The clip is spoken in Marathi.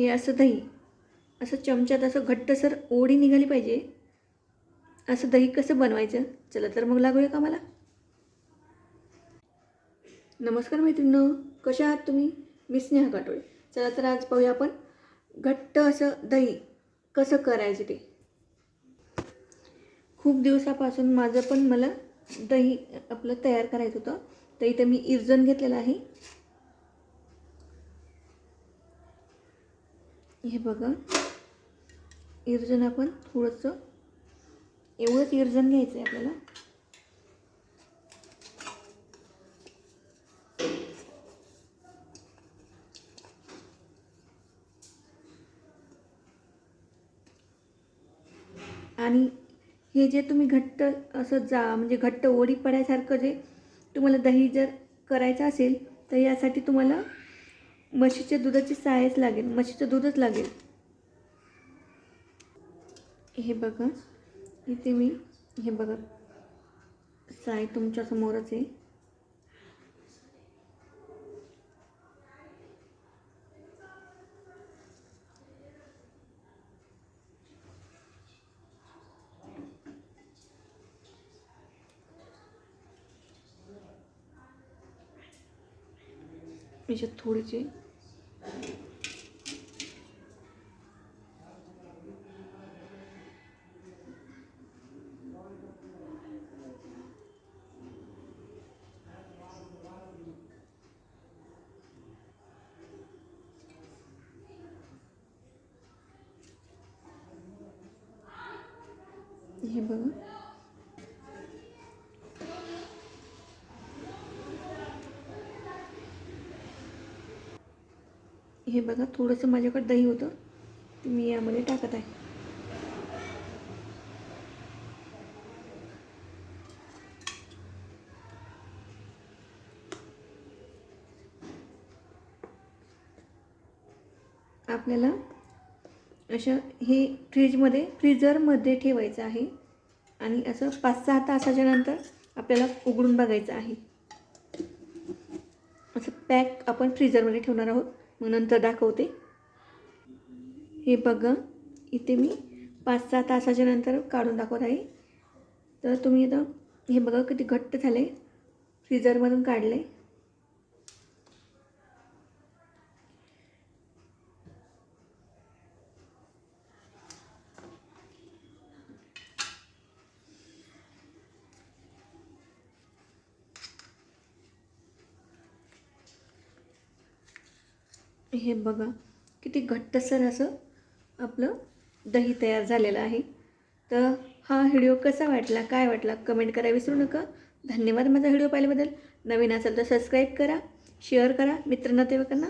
हे असं दही. असं चमच्यात असं घट्टसर ओढी निघाली पाहिजे. असं दही कसं बनवायचं? चला तर मग लागूया का मला नमस्कार मैत्रिणी कशा आहात तुम्ही? मी स्नेहा काटोळे. चला तर आज पाहूया आपण घट्ट असं दही कसं करायचं ते. खूप दिवसापासून माझं पण मला दही आपलं तयार करायचं होतं. तर मी इर्जन घेतलेलं आहे. हे बघा. इर्जन आपण थोडंसं एवढंच इर्जन घ्यायचं आहे आपल्याला. आणि हे जे तुम्ही घट्ट असं जा म्हणजे घट्ट ओढी पडायसारखं जे तुम्हाला दही जर करायचं असेल तर यासाठी तुम्हाला म्हशीच्या दुधाची सायच लागेल म्हशीचं दूधच लागेल. हे बघा इथे मी हे बघा साय तुमच्यासमोरच आहे. याच्यात थोडीशी हे बघा. हे बघा थोडंसं माझ्याकडे दही होतं. ते मी यामध्ये टाकत आहे. आपल्याला अशा हे फ्रीजमध्ये फ्रीजरमध्ये ठेवायचं आहे. आणि असं पाच सहा तासाच्या नंतर आपल्याला उघडून बघायचं आहे. असं पॅक आपण फ्रीजरमध्ये ठेवणार आहोत. मग नंतर दाखवते. हे बघा इथे मी पाच सहा तासाच्या नंतर काढून दाखवत आहे. तर तुम्ही आता हे बघा किती घट्ट झाले फ्रीजरमधून काढले हे बघा किती घट्टसर असं आपलं दही तयार झालेलं आहे. तर हा व्हिडिओ कसा वाटला काय वाटला कमेंट करा विसरू नका. धन्यवाद माझा व्हिडिओ पाहिल्याबद्दल. नवीन असेल तर सबस्क्राईब करा शेअर करा. मित्रनातेवाईकांना